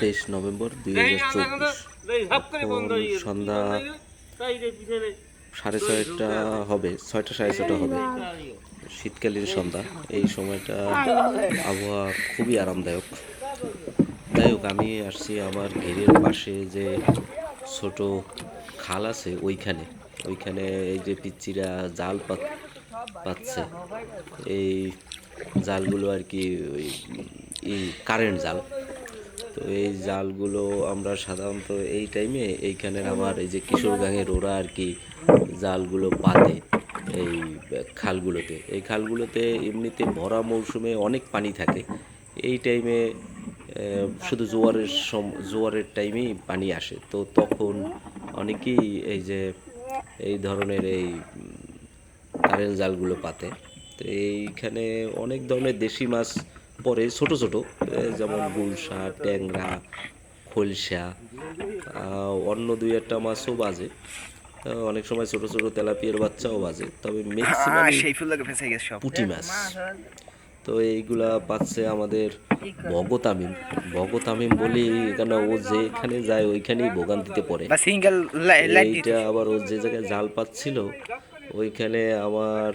তেইশ নভেম্বর দুই হাজার চব্বিশ। সন্ধ্যা সাড়ে ছয়টা হবে ছয়টা সাড়ে ছয়টা হবে। শীতকালীন সন্ধ্যা এই সময়টা আবহাওয়া খুবই আরামদায়ক। যাই হোক আমি আসছি আমার ঘেরের পাশে যে ছোট খাল আছে ওইখানে। ওইখানে এই যে পিচ্চিরা জাল পাত পাচ্ছে এই জালগুলো আর কি ওই কারেন্ট জাল। তো এই জালগুলো আমরা সাধারণত এই টাইমে এইখানের আমার এই যে কিশোরগাঙের ওরা আর কি জালগুলো পাতে এই খালগুলোতে। এই খালগুলোতে এমনিতে ভরা মৌসুমে অনেক পানি থাকে। এই টাইমে শুধু জোয়ারের সম জোয়ারের টাইমেই পানি আসে। তো তখন অনেকেই এই যে এই ধরনের এই কারেন্ট জালগুলো পাতে। তো এইখানে অনেক ধরনের দেশি মাছ পড়ে ছোট ছোট যেমন গুলশা ট্যাংরা খলসা অন্য দুই একটা মাছও বাজে। অনেক সময় ছোট ছোট তেলাপিয়ার বাচ্চাও বাজে তবে ম্যাক্সিমাম পুঁটি মাছ। তো এইগুলা পাচ্ছে আমাদের ভগতামিম। ভগতামিম বলি কেন ও যেখানে যায় ওইখানেই ভোগান্তিতে পড়ে। এইটা আবার ও যে জায়গায় জাল পাচ্ছিল ওইখানে আমার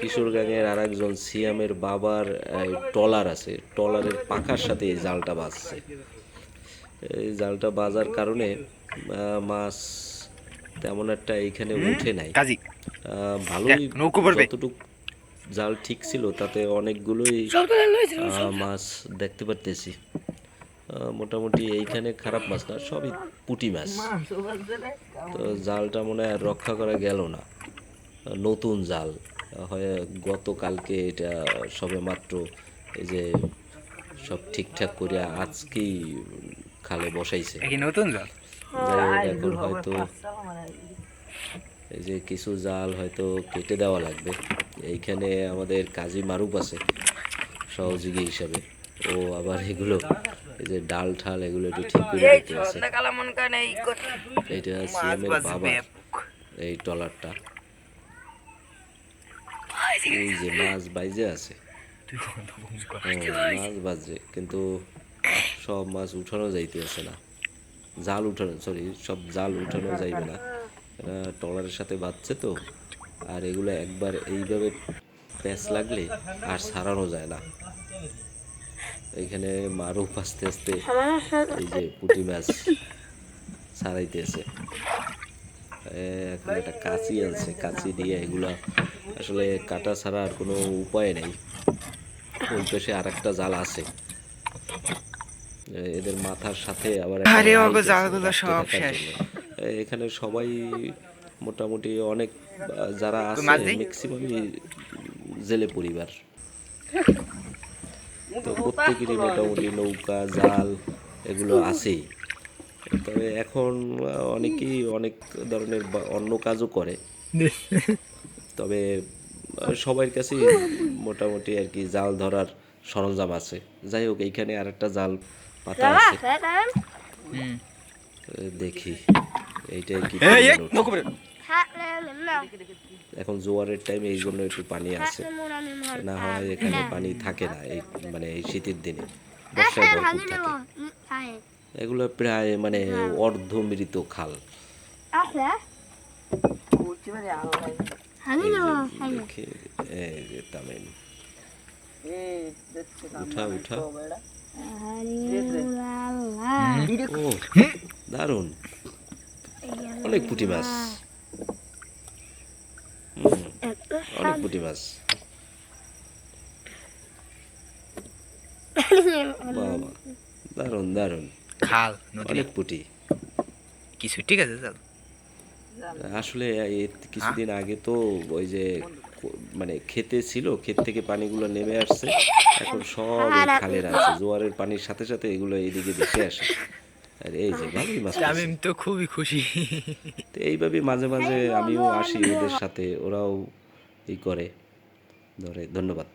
কিশোর গ্যাংয়ের আর একজন সিয়ামের বাবার এই, ট্রলার আছে। ট্রলারের পাখার সাথে এই জালটা বাজছে। এই জালটা বাজার কারণে মাছ তেমন একটা এইখানে উঠে নাই। ভালোই। যতটুক জাল ঠিক ছিল তাতে অনেকগুলোই মাছ দেখতে পারতেছি। মোটামুটি এইখানে খারাপ মাছ না সবই পুঁটি মাছ। তো জালটা মনে হয় রক্ষা করা গেল না। নতুন জাল। হয় গতকালকে এটা সবে মাত্র এই যে সব ঠিকঠাক করে আজকেই খালে বসাইছে। নতুন জল? এখন হয়তো এই যে কিছু জাল হয়তো কেটে দেওয়া লাগবে। এইখানে আমাদের কাজী মারুপ আছে সহযোগী হিসাবে। ও আবার এগুলো এই যে ডাল ঠাল এগুলো একটু ঠিক করে দিতে আছে। এটা সিএমের বাবা এই ট্রলারটা। এই যে মাছ বাইজে আছে। হ্যাঁ, মাছ বাজে কিন্তু সব মাছ উঠানো যাইতে আছে না। জাল উঠানো সরি সব জাল উঠানো যাইবে না। এরা ট্রলারের সাথে বাজছে তো আর এগুলো একবার এইভাবে প্যাঁচ লাগলে আর সারানো যায় না। এইখানে মারুফ আস্তে আস্তে এই যে পুঁটি মাছ ছাড়াইতেছে এ, এখন একটা কাঁচি আছে কাঁচি দিয়ে এগুলা আসলে কাটা ছাড়া আর কোনো উপায় নেই। ওই পাশে আর একটা জাল আছে। এদের মাথার সাথে আবার সব শেষ। এখানে সবাই মোটামুটি অনেক যারা আছে ম্যাক্সিমামই জেলে পরিবার। তো প্রত্যেকেরই মোটামুটি নৌকা জাল এগুলো আছেই। তবে এখন অনেকেই অনেক ধরনের বা- অন্য কাজও করে। তবে সবার কাছেই মোটামুটি আর কি জাল ধরার সরঞ্জাম আছে। যাই হোক এইখানে আর একটা জাল পাতা আছে। দেখি এইটাই কি। এখন জোয়ারের টাইমে এই জন্য একটু পানি আছে। না হয় এখানে পানি থাকে না এই মানে এই শীতের দিনে বর্ষায় ভরপুর থাকে। এগুলো প্রায় মানে অর্ধমৃত খাল। উঠা উঠা। ও অনেক পুঁটি মাছ। অনেক পুঁটি মাছ। বাবা দারুণ দারুণ। খাল অনেক পুঁটি। কিছু ঠিক আছে চল। আসলে কিছুদিন আগে তো ওই যে মানে খেতে ছিল ক্ষেত থেকে পানিগুলো নেমে আসছে। এখন সব খালের আছে জোয়ারের পানির সাথে সাথে এগুলো এইদিকে দেখে আসে। আর এই যে ভালোই মাছ আমি তো খুবই খুশি। তো এইভাবে মাঝে মাঝে আমিও আসি ওদের সাথে ওরাও ই করে। ধরে ধন্যবাদ।